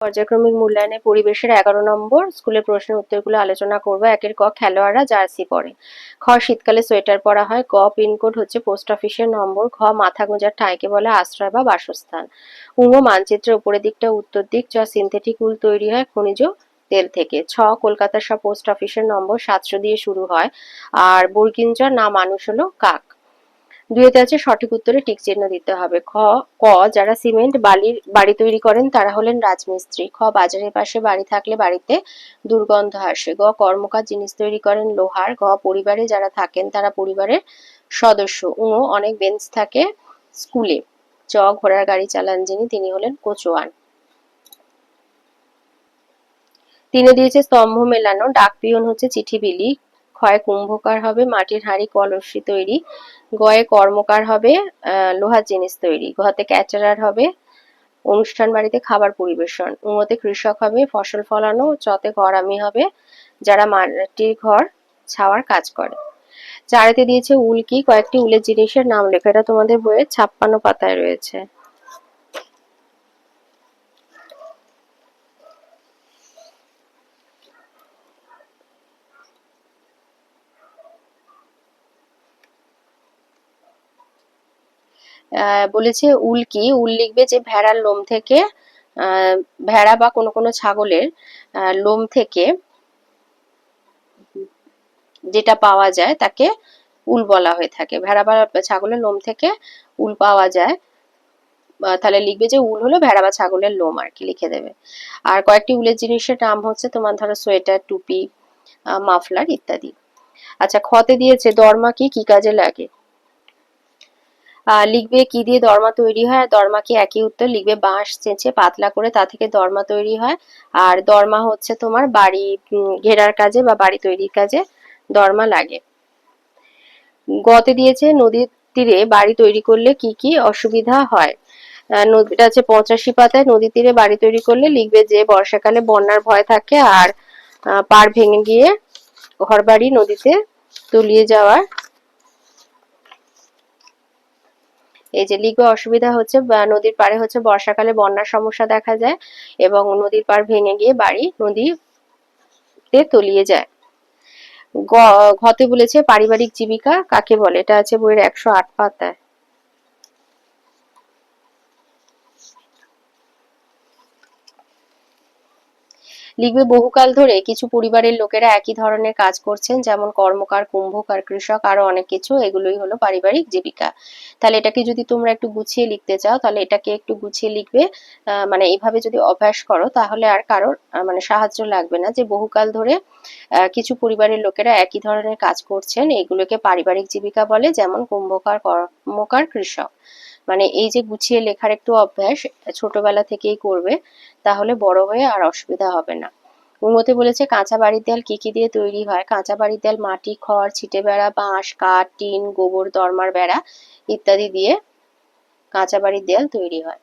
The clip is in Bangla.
পর্যায়ক্রমিক মূল্যায়নে পরিবেশের এগারো নম্বর স্কুলের প্রশ্নের উত্তরগুলো আলোচনা করব। একের ক খেলোয়াড়রা জার্সি পরে। খ, শীতকালে সোয়েটার পরা হয়। গ, পিনকোড হচ্ছে পোস্ট অফিসের নম্বর। খ মাথা গোঁজার ঠাঁইকে বলে আশ্রয় বা বাসস্থান। উঙ্গ মানচিত্রের উপরের দিকটা উত্তর দিক, যা সিনথেটিক উল তৈরি হয় খনিজ তেল থেকে। ছ, কলকাতার সব পোস্ট অফিসের নম্বর সাতশো দিয়ে শুরু হয়। আর বর্গিঞ্জার নাম মানুষ হলো কাক। দুইতে আছে সঠিক উত্তরে টিক চিহ্ন দিতে হবে। খ, ক, যারা সিমেন্ট বালির বাড়ি তৈরি করেন, তারা হলেন রাজমিস্ত্রি। খ, বাজারের পাশে বাড়ি থাকলে বাড়িতে দুর্গন্ধ আসে। গ কর্মকার জিনিস তৈরি করেন, লোহার। ঘ পরিবারে যারা থাকেন, তারা পরিবারের সদস্য। উ অনেক বেঞ্চ থাকে স্কুলে। চ, ঘোড়ার গাড়ি চালান, যিনি, তিনি হলেন কোচোয়ান তিনে দিয়েছে স্তম্ভ মেলানো, ডাক পিয়ন হচ্ছে চিঠি বিলি ক্ষয় কুম্ভকার হবে, মাটির হাঁড়ি কলসি তৈরি, গয়ে কর্মকার হবে লোহার জিনিস তৈরি ঘতে ক্যাচারার হবে, অনুষ্ঠান বাড়িতে খাবার পরিবেশন উমতে কৃষক হবে, ফসল ফলানো, চতে ঘরামি হবে, যারা মাটির ঘর ছাওয়ার কাজ করে। চারেতে দিয়েছে উল কি কয়েকটি উলের জিনিসের নাম লেখা, এটা তোমাদের বইয়ের ছাপ্পান্ন পাতায় রয়েছে। বলেছে উল কি? উল লিখবে যে ভেড়ার লোম থেকে ভেড়া বা কোনো কোনো ছাগলের লোম থেকে যেটা পাওয়া যায় তাকে উল বলা হয়ে থাকে। ভেড়া বা ছাগলের লোম থেকে উল পাওয়া যায়। তাহলে লিখবে যে উল হলো ভেড়া বা ছাগলের লোম আর কি, লিখে দেবে। আর কয়েকটি উলের জিনিসের নাম হচ্ছে তোমার ধরো সোয়েটার, টুপি মাফলার ইত্যাদি। আচ্ছা খতে দিয়েছে দরমা কি কি কাজে লাগে? লিখবে কি দিয়ে দরমা তৈরি হয়, আর দরমা কি একই উত্তর লিখবে, বাঁশ চেঁচে পাতলা করে তা থেকে দরমা তৈরি হয়, আর দরমা হচ্ছে তোমার বাড়ি ঘেরার কাজে বা বাড়ি তৈরির কাজে দরমা লাগে। গতে দিয়েছে নদীর তীরে বাড়ি তৈরি করলে কি কি অসুবিধা হয়? নদীটা আছে পঁচাশি পাতায় নদীর তীরে বাড়ি তৈরি করলে লিখবে যে বর্ষাকালে বন্যার ভয় থাকে, আর পাড় ভেঙে গিয়ে ঘরবাড়ি নদীতে তলিয়ে যাওয়ার এই যে লিখবে অসুবিধা হচ্ছে নদীর পাড়ে হচ্ছে বর্ষাকালে বন্যার সমস্যা দেখা যায় এবং নদীর পাড় ভেঙে গিয়ে বাড়ি নদীতে তলিয়ে যায়। ঘতে বলেছে পারিবারিক জীবিকা কাকে বলে? এটা আছে বইয়ের একশো আট পাতায়। লিখবে, বহুকাল ধরে কিছু পরিবারের লোকেরা একই ধরনের কাজ করছেন, যেমন কর্মকার, কুম্ভকার, কৃষক, আরও অনেক কিছু, এগুলোই হলো পারিবারিক জীবিকা। তাহলে এটাকে যদি তোমরা একটু গুছিয়ে লিখতে চাও, তাহলে এটাকে একটু গুছিয়ে লিখবে মানে এইভাবে যদি অভ্যাস করো, তাহলে আর কারোর মানে সাহায্য লাগবে না যে বহুকাল ধরে কিছু পরিবারের লোকেরা একই ধরনের কাজ করছেন, এগুলোকে পারিবারিক জীবিকা বলে, যেমন কুম্ভকার, কর্মকার, কৃষক। মানে এই যে গুছিয়ে লেখার একটু অভ্যাস ছোটবেলা থেকেই করবে, তাহলে বড় হয়ে আর অসুবিধা হবে না। উমতে বলেছে, কাঁচা বাড়ির দেয়াল কি কি দিয়ে তৈরি হয়? কাঁচা বাড়ির দেয়াল, মাটি, খড়, ছিটে বেড়া, বাঁশ, কাঠ, টিন, গোবর, দরমার বেড়া ইত্যাদি দিয়ে কাঁচা বাড়ির দেয়াল তৈরি হয়।